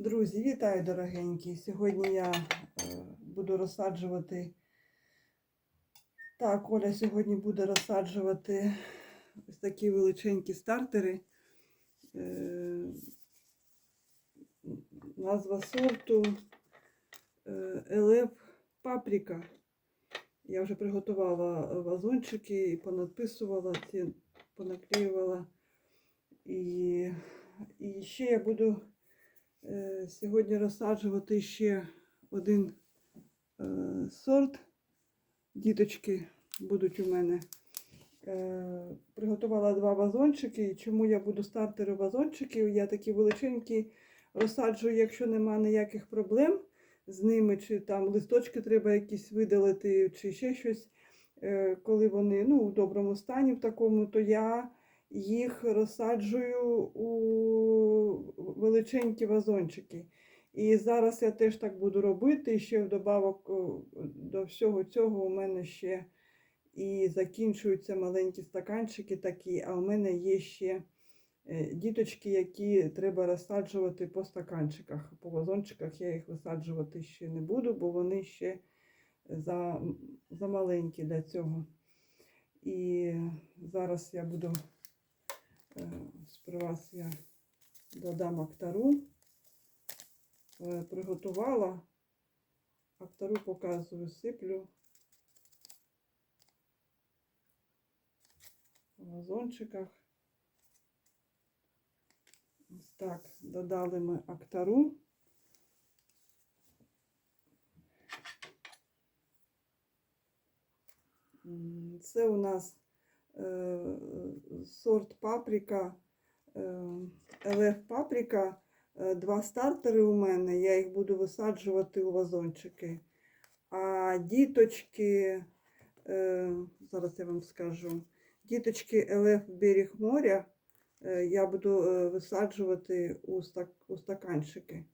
Друзі, вітаю дорогенькі! Сьогодні я е, буду розсаджувати. Так, Оля сьогодні буде розсаджувати ось такі величенькі стартери. Е, назва сорту е, Елеп Паприка. Я вже приготувала вазончики і понадписувала ці, понаклеювала. І, і ще я буду сьогодні розсаджувати ще один е, сорт. Діточки будуть у мене. Е, приготувала два вазончики. Чому я буду стартери вазончиків? Я такі величенькі розсаджую, якщо нема ніяких проблем з ними, чи там листочки треба якісь видалити, чи ще щось. Е, Коли вони ну, у доброму стані в такому, то я їх розсаджую у величенькі вазончики. І зараз я теж так буду робити. І ще вдобавок до всього цього у мене ще і закінчуються маленькі стаканчики такі, а у мене є ще е, діточки, які треба розсаджувати по стаканчиках. По вазончиках я їх висаджувати ще не буду, бо вони ще за, за маленькі для цього. І зараз я буду е, сперва я додам актару. Е, Приготувала. Актару показую, сиплю. В вазончиках. Ось так, додали ми актару. Це у нас сорт паприка, е, ЛФ паприка. Е, Два стартери у мене, я їх буду висаджувати у вазончики. А діточки, е, зараз я вам скажу, діточки ЛФ берег моря е, я буду е, висаджувати у стаканчики,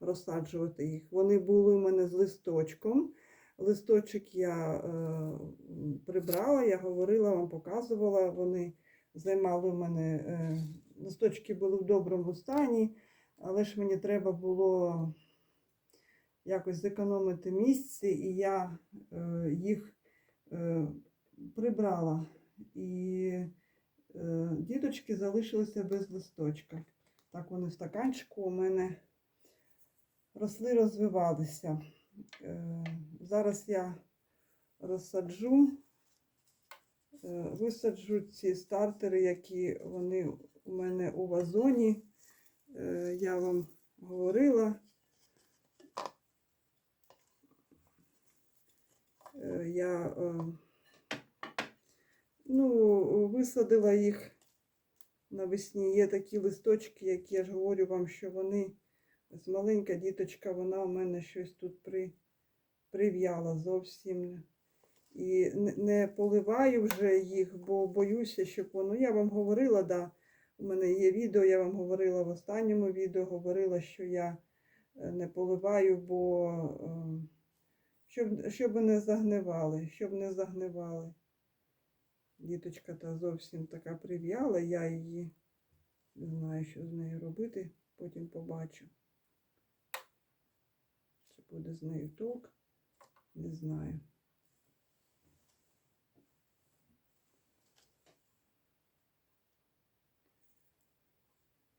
розсаджувати їх. Вони були у мене з листочком. Листочок я е, прибрала, я говорила, вам показувала. Вони займали у мене, е, листочки були в доброму стані, але ж мені треба було якось зекономити місце, і я е, їх прибрала. І діточки залишилися без листочка. Так вони в стаканчику у мене росли, розвивалися. Е, Зараз я розсаджу, е, висаджу ці стартери, які вони у мене у вазоні. Е, Я вам говорила. Я ну, висадила їх навесні. Є такі листочки, які я ж говорю вам, що вони ось маленька діточка, вона у мене щось тут при, прив'яла зовсім. І не- не поливаю вже їх, бо боюся, щоб воно. Я вам говорила, да, у мене є відео, я вам говорила в останньому відео, говорила, що я е, не поливаю, бо е, щоб, щоб не загнивали, щоб не загнивали. Діточка та зовсім така прив'яла, я її не знаю, що з нею робити, потім побачу. Буде з нею толк, не знаю.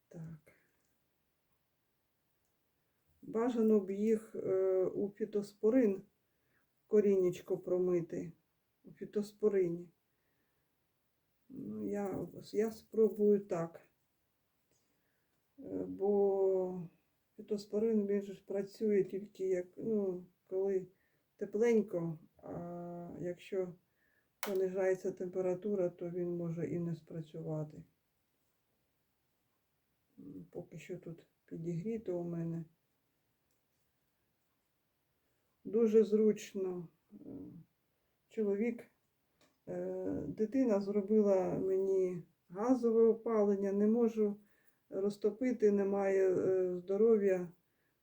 Так. Бажано б їх е, у фітоспорин корінечко промити. У фітоспорині. Ну, я, я спробую так. Е, Бо фітоспорин він ж працює тільки як, ну, коли тепленько, а якщо понижається температура, то він може і не спрацювати. Поки що тут підігріто у мене. Дуже зручно. Е, Чоловік, е, дитина зробила мені газове опалення, не можу розтопити, немає е, здоров'я.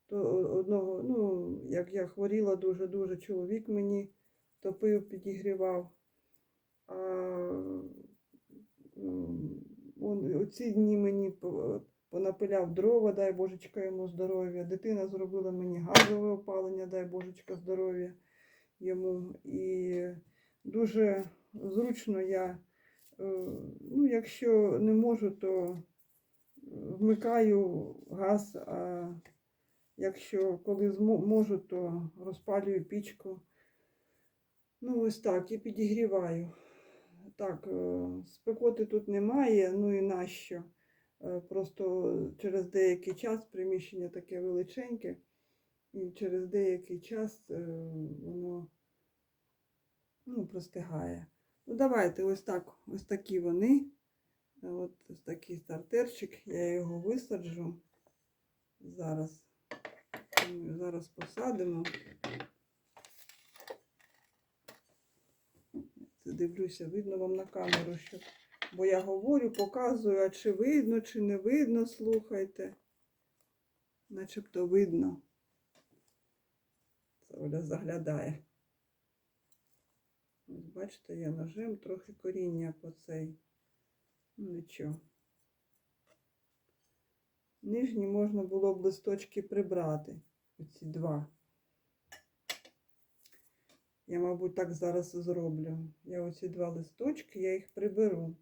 То одного, ну, як я хворіла дуже-дуже, чоловік мені топив, підігрівав. А он, оці дні мені понапиляв дрова, дай божечка йому здоров'я. Дитина зробила мені газове опалення, дай божечка здоров'я йому. І дуже зручно я, е, ну, якщо не можу, то вмикаю газ, а якщо коли можу, то розпалюю пічку. Ну, ось так, і підігріваю. Так, е, спекоти тут немає, ну і нащо? Е, Просто через деякий час приміщення таке величеньке, і через деякий час е, воно ну, простигає. Ну, давайте ось так, ось такі вони. От такий стартерчик, я його висаджу. Зараз. Зараз посадимо. Це дивлюся, видно вам на камеру, що. Бо я говорю, показую, а чи видно, чи не видно, слухайте. Начебто видно. Це Оля заглядає. Ось бачите, я ножем трохи коріння по цей. Ну нічого. Нижні можна було б листочки прибрати. Оці два. Я, мабуть, так зараз зроблю. Я оці два листочки, я їх приберу.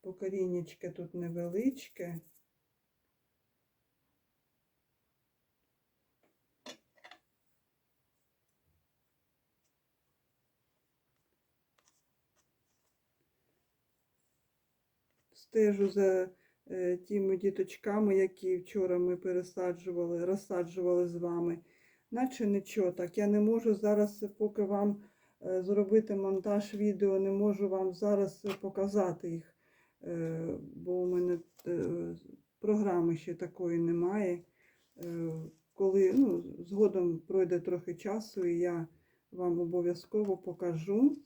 Покоріннячке тут невеличке. Стежу за е, тими діточками, які вчора ми пересаджували, розсаджували з вами. Наче нічого так. Я не можу зараз, поки вам е, зробити монтаж відео, не можу вам зараз показати їх, е, бо у мене програми ще такої немає. Коли ну, згодом пройде трохи часу, і я вам обов'язково покажу,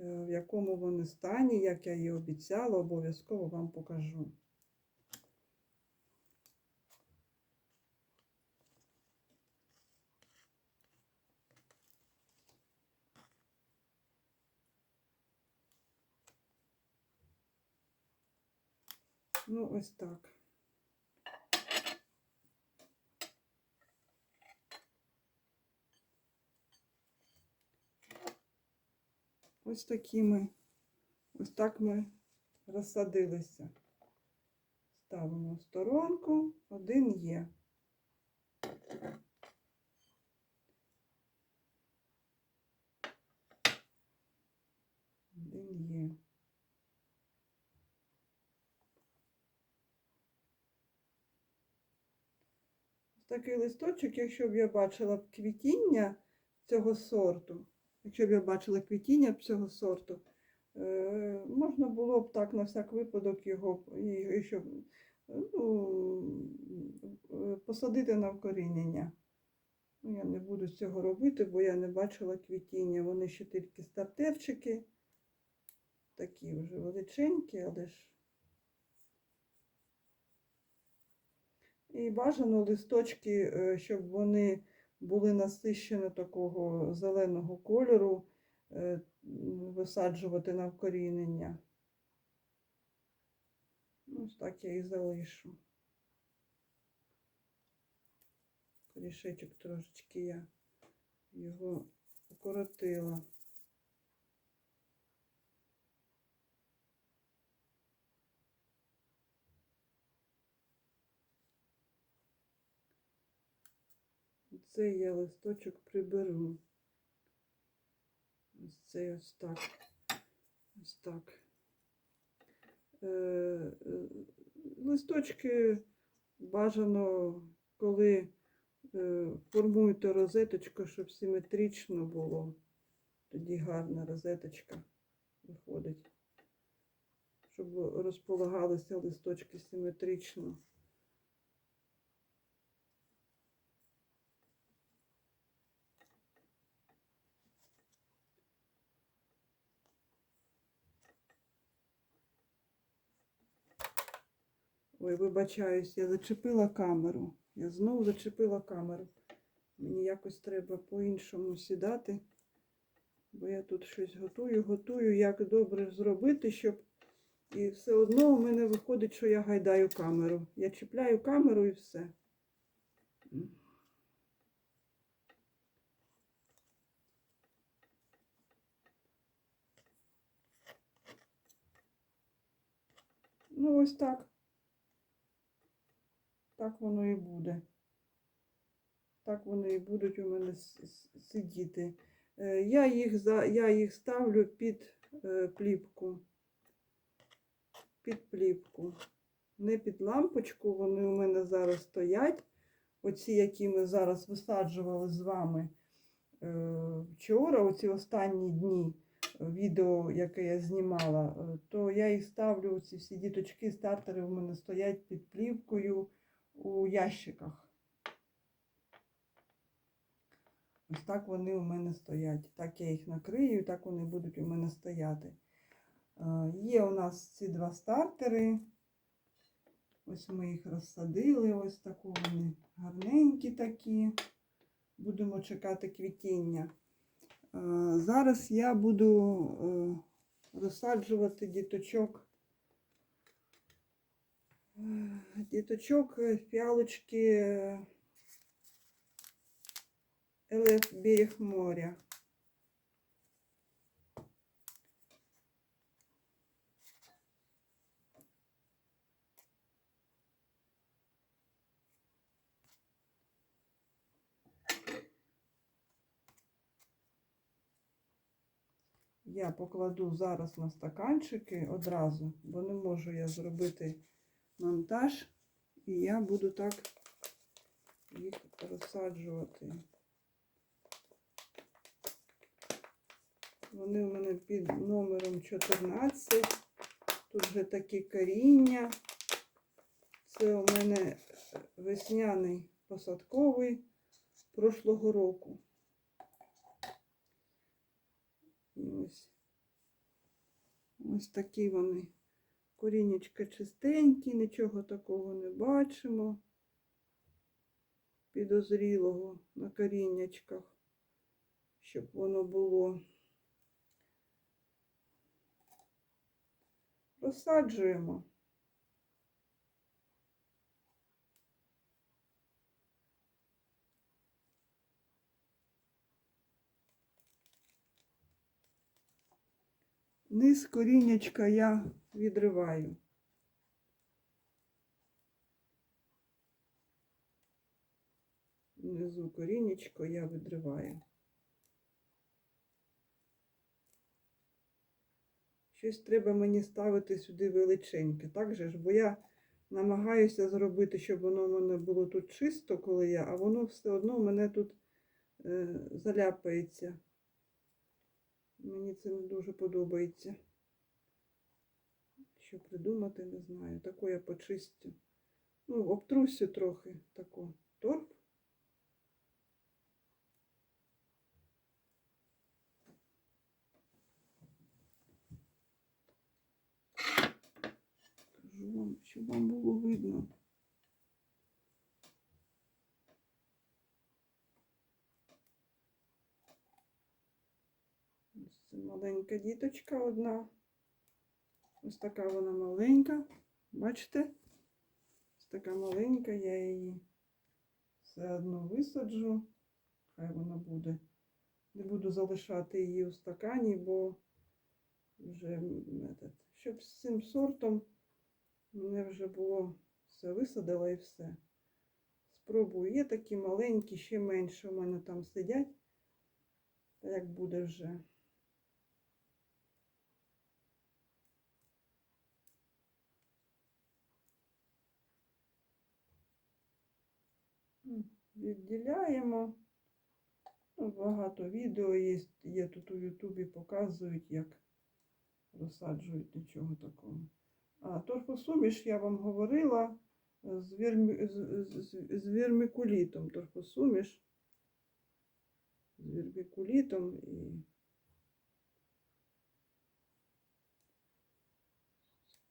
в якому вони стані, як я і обіцяла, обов'язково вам покажу. Ну, ось так. Ось такі ми, ось так ми розсадилися. Ставимо сторонку, один є. Один є. Ось Такий листочок, якщо б я бачила б квітіння цього сорту, якщо б я бачила квітіння цього сорту, е, можна було б так на всяк випадок його і, щоб, ну, е, посадити на вкорінення. Ну, я не буду цього робити, бо я не бачила квітіння. Вони ще тільки стартерчики, такі вже величенькі, але ж. І бажано листочки, е, щоб вони були насищені такого зеленого кольору, е, висаджувати на вкорінення. Ось так я і залишу. Корішечок трошечки я його укоротила. Цей я листочок приберу. Ось цей ось так. Ось так. Е, е, листочки бажано, коли е, формуєте розеточку, щоб симетрично було. Тоді гарна розеточка виходить. Щоб розполагалися листочки симетрично. Ой, вибачаюсь, я зачепила камеру. Я знову зачепила камеру. Мені якось треба по-іншому сідати. Бо я тут щось готую, готую, як добре зробити, щоб. І все одно у мене виходить, що я гайдаю камеру. Я чіпляю камеру і все. Ну, ось так. Так воно і буде. Так вони і будуть у мене сидіти. Е, Я їх, я їх ставлю під е, плівку. Під плівку. Не під лампочку, вони у мене зараз стоять. Оці, які ми зараз висаджували з вами е, вчора, оці останні дні відео, яке я знімала, то я їх ставлю, ці всі діточки, стартери у мене стоять під плівкою у ящиках. Ось так вони у мене стоять. Так я їх накрию, так вони будуть у мене стояти. Е, Є у нас ці два стартери. Ось ми їх розсадили, ось таку вони гарненькі такі. Будемо чекати квітіння. Е, Зараз я буду е, розсаджувати діточок. Діточок фіалочки е, ЛФ берег моря. Я покладу зараз на стаканчики одразу, бо не можу я зробити монтаж, і я буду так їх розсаджувати. Вони у мене під номером 14. Тут вже такі коріння. Це у мене весняний посадковий прошлого року. І ось, ось такі вони. Корінечка чистенькі, нічого такого не бачимо. Підозрілого на коріннячках, щоб воно було. Розсаджуємо. Низ коріннячка я відриваю. Внизу коріннячко я відриваю. Щось треба мені ставити сюди величеньке, так же ж? Бо я намагаюся зробити, щоб воно в мене було тут чисто, коли я, а воно все одно в мене тут е, заляпається. Мені це не дуже подобається. Що придумати, не знаю. Таку я почистю. Ну, обтрусю трохи таку. Кажу вам, щоб вам було видно. Ось Це маленька діточка одна. Ось така вона маленька. Бачите? Ось така маленька, я її все одно висаджу. Хай вона буде. Не буду залишати її у стакані, бо вже щоб з цим сортом мене вже було все висадила і все. Спробую. Є такі маленькі, ще менше у мене там сидять. Та як буде вже. Відділяємо. Ну, багато відео є, є тут у Ютубі, показують, як розсаджують нічого такого. А торфосуміш я вам говорила з, вірмі, з, з, з вірмікулітом. Торфосуміш з вірмікулітом і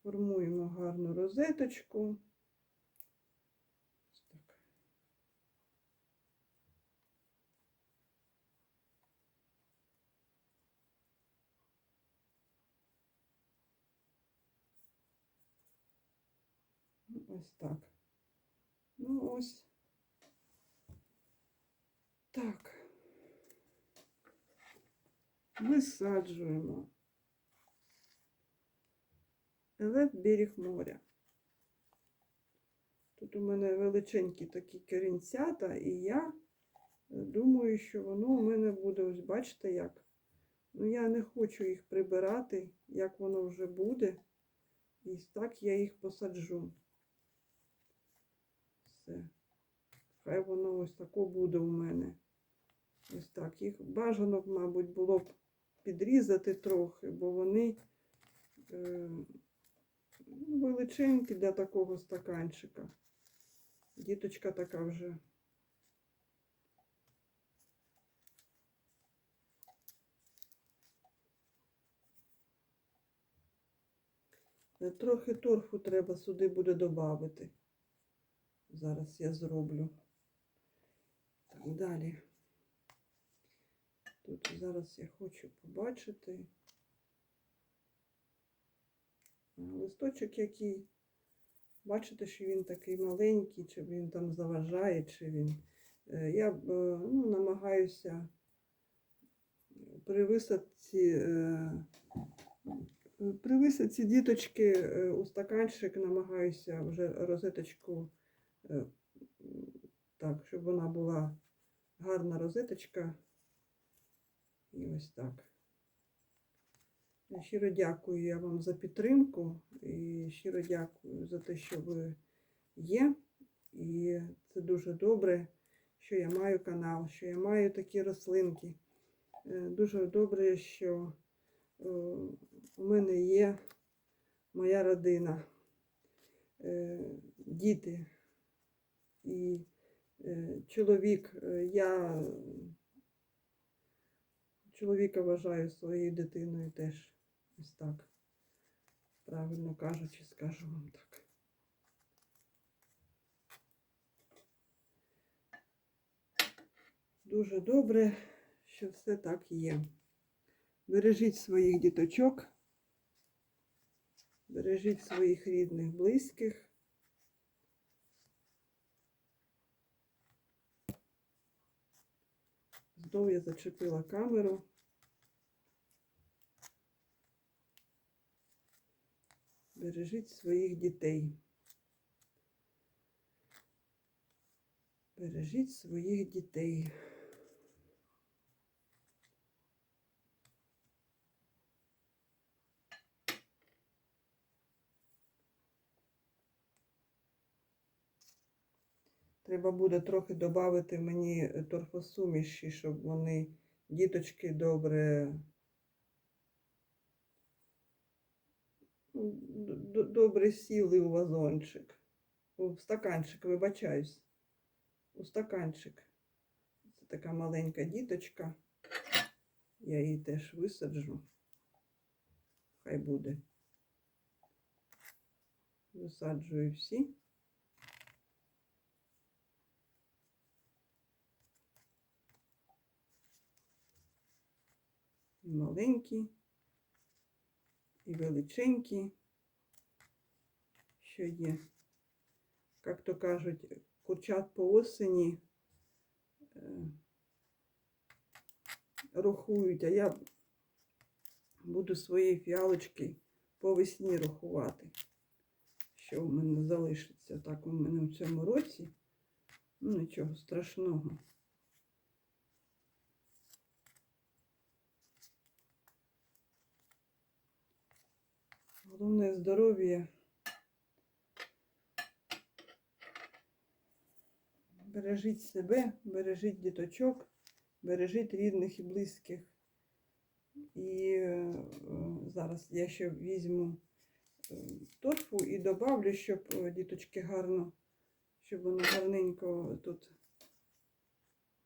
формуємо гарну розеточку. Ось так. Ну ось. Так. Висаджуємо. Елет берег моря. Тут у мене величенькі такі корінцята, і я думаю, що воно у мене буде, ось бачите як. Ну, я не хочу їх прибирати, як воно вже буде. І так я їх посаджу. Все. Хай воно ось тако буде у мене. Ось так. Їх бажано, мабуть, було б підрізати трохи, бо вони е, ну, величенькі для такого стаканчика. Діточка така вже. Е, Трохи торфу треба сюди буде додати. Зараз я зроблю. Так, далі. Тут зараз я хочу побачити листочок який. Бачите, що він такий маленький, чи він там заважає, чи він. Е, Я е, ну, намагаюся при висадці, е, при висадці діточки у стаканчик намагаюся вже розеточку так, щоб вона була гарна розеточка. І ось так. Щиро дякую я вам за підтримку і щиро дякую за те, що ви є. І це дуже добре, що я маю канал, що я маю такі рослинки. Е, Дуже добре, що е, у мене є моя родина, е, діти і е, чоловік. Е, Я чоловіка вважаю своєю дитиною теж. Ось так. Правильно кажучи, скажу вам так. Дуже добре, що все так є. Бережіть своїх діточок, бережіть своїх рідних, близьких. Знову я зачепила камеру. Бережіть своїх дітей. Бережіть своїх дітей. Треба буде трохи додати мені торфосуміші, щоб вони діточки добре. ну, Добре сіли у вазончик. У стаканчик, вибачаюсь. У стаканчик. Це така маленька діточка. Я її теж висаджу. Хай буде. Висаджую всі. І маленькі, і величенькі, що є. Як то кажуть, курчат по осені е, рахують, а я буду свої фіалочки по весні рахувати. Що в мене залишиться так у мене в цьому році. Ну, нічого страшного. Головне здоров'я. Бережіть себе, бережіть діточок, бережіть рідних і близьких. І е, зараз я ще візьму е, торфу і добавлю, щоб е, діточки гарно, щоб воно гарненько тут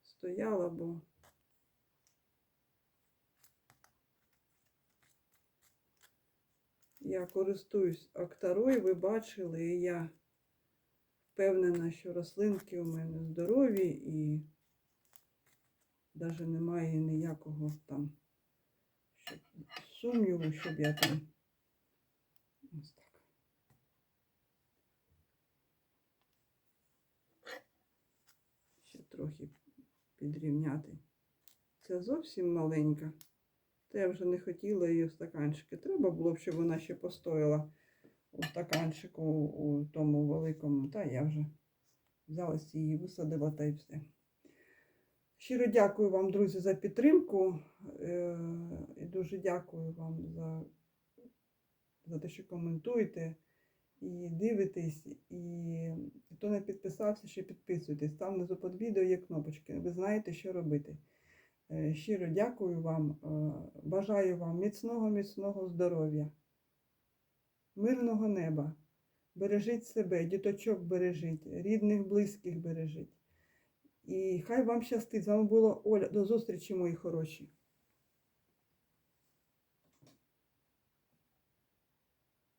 стояло, бо Я користуюсь Акторою, ви бачили, і я впевнена, що рослинки у мене здорові і навіть немає ніякого там сумніву, щоб я там ось так. Ще трохи підрівняти. Це зовсім маленька. Та я вже не хотіла її в стаканчики. Треба було б, щоб вона ще постояла у стаканчику у тому великому. Та я вже взялась її, висадила та й все. Щиро дякую вам, друзі, за підтримку. Е, І дуже дякую вам за, за те, що коментуєте і дивитесь. І хто не підписався, ще підписуйтесь. Там внизу під відео є кнопочки. Ви знаєте, що робити. Е, Щиро дякую вам. е, Бажаю вам міцного, міцного здоров'я, мирного неба. Бережіть себе, діточок бережіть, рідних, близьких бережіть. І хай вам щастить. З вами була Оля. До зустрічі, мої хороші.